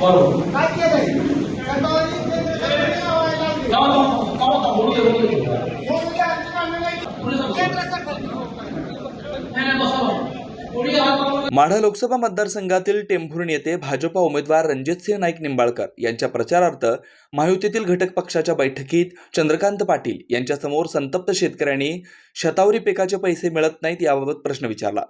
বলো। কামাতা বলুন বলুন। माढा लोकसभा मतदारसंघातील टेंभुर्णी येथे भाजपा उमेदवार रणजितसिंह नाईक निंबाळकर यांच्या प्रचारार्थ महायुतीतील घटक पक्षाच्या बैठकीत चंद्रकांत पाटील यांच्यासमोर संतप्त शेतकऱ्यांनी शतावरी पिकाचे पैसे मिळत नाहीत याबाबत प्रश्न विचारला.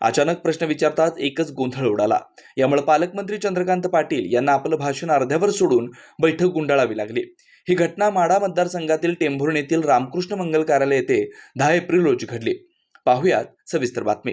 अचानक प्रश्न विचारताच एकच गोंधळ उडाला. यामुळे पालकमंत्री चंद्रकांत पाटील यांना आपलं भाषण अर्ध्यावर सोडून बैठक गुंडाळावी लागली. ही घटना माढा मतदारसंघातील टेंभुर्णी येथील रामकृष्ण मंगल कार्यालय येथे दहा एप्रिल रोजी घडली. पाहुयात सविस्तर बातमी.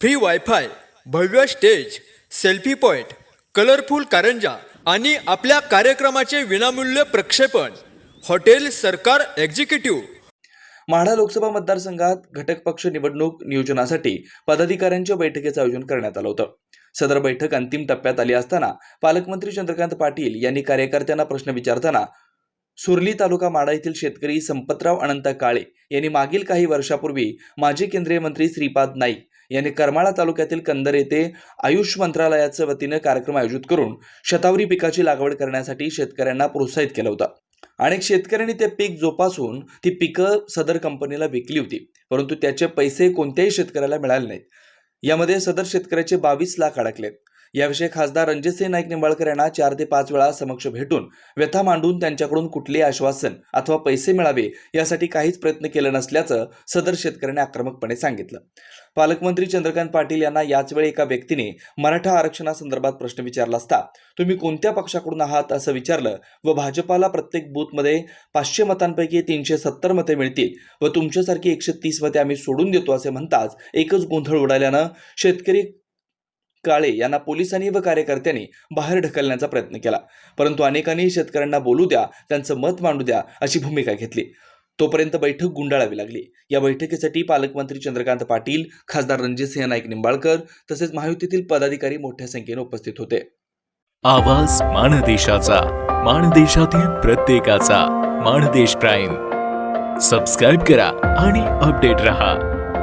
free wifi भव्य स्टेज सेल्फी पॉइंट कलरफुल कारंजा आणि आपल्या कार्यक्रमाचे विनामूल्य प्रक्षेपण. हॉटेल सरकार एक्झिक्युटिव्ह. माढा लोकसभा मतदारसंघात घटक पक्ष निवडणूक नियोजनासाठी पदाधिकाऱ्यांच्या बैठकीचं आयोजन करण्यात आलं होतं. सदर बैठक अंतिम टप्प्यात आली असताना पालकमंत्री चंद्रकांत पाटील यांनी कार्यकर्त्यांना प्रश्न विचारताना सुरली तालुका माडा येथील शेतकरी संपतराव अनंत काळे यांनी मागील काही वर्षापूर्वी माजी केंद्रीय मंत्री श्रीपाद नाईक यांनी करमाळा तालुक्यातील कंदर येथे आयुष मंत्रालयाच्या वतीनं कार्यक्रम आयोजित करून शतावरी पिकाची लागवड करण्यासाठी शेतकऱ्यांना प्रोत्साहित केलं होतं. अनेक शेतकऱ्यांनी ते पीक जोपासून ती पिकं सदर कंपनीला विकली होती परंतु त्याचे पैसे कोणत्याही शेतकऱ्याला मिळाले नाहीत. यामध्ये सदर शेतकऱ्याचे बावीस लाख अडकलेत. याविषयी खासदार रणजितसिंह नाईक निंबाळकर यांना चार ते पाच वेळा समक्ष भेटून व्यथा मांडून त्यांच्याकडून कुठले आश्वासन अथवा पैसे मिळावे यासाठी काहीच प्रयत्न केले नसल्याचं सदर शेतकऱ्याने आक्रमकपणे सांगितलं. पालकमंत्री चंद्रकांत पाटील यांना याच वेळी एका व्यक्तीने मराठा आरक्षणासंदर्भात प्रश्न विचारला असता तुम्ही कोणत्या पक्षाकडून आहात? असं विचारलं व भाजपाला प्रत्येक बूथमध्ये पाचशे मतांपैकी तीनशे सत्तर मते मिळतील व तुमच्यासारखी एकशे तीस मते आम्ही सोडून देतो असे म्हणताच एकच गोंधळ उडाल्यानं शेतकरी काळे यांना पोलिसांनी व कार्यकर्त्यांनी बाहेर ढकलण्याचा प्रयत्न केला. परंतु अनेकांनी शेतकऱ्यांना बोलू द्या त्यांचं मत मांडू द्या अशी भूमिका घेतली. तोपर्यंत बैठक गुंडाळावी लागली. या बैठकीसाठी पालकमंत्री चंद्रकांत पाटील खासदार रणजितसिंह नाईक निंबाळकर तसेच महायुतीतील पदाधिकारी मोठ्या संख्येने उपस्थित होते. आवाज माणदेशाचा माणदेशातील प्रत्येकाचा माणदेश प्राईम. सबस्क्राईब करा आणि अपडेट रहा.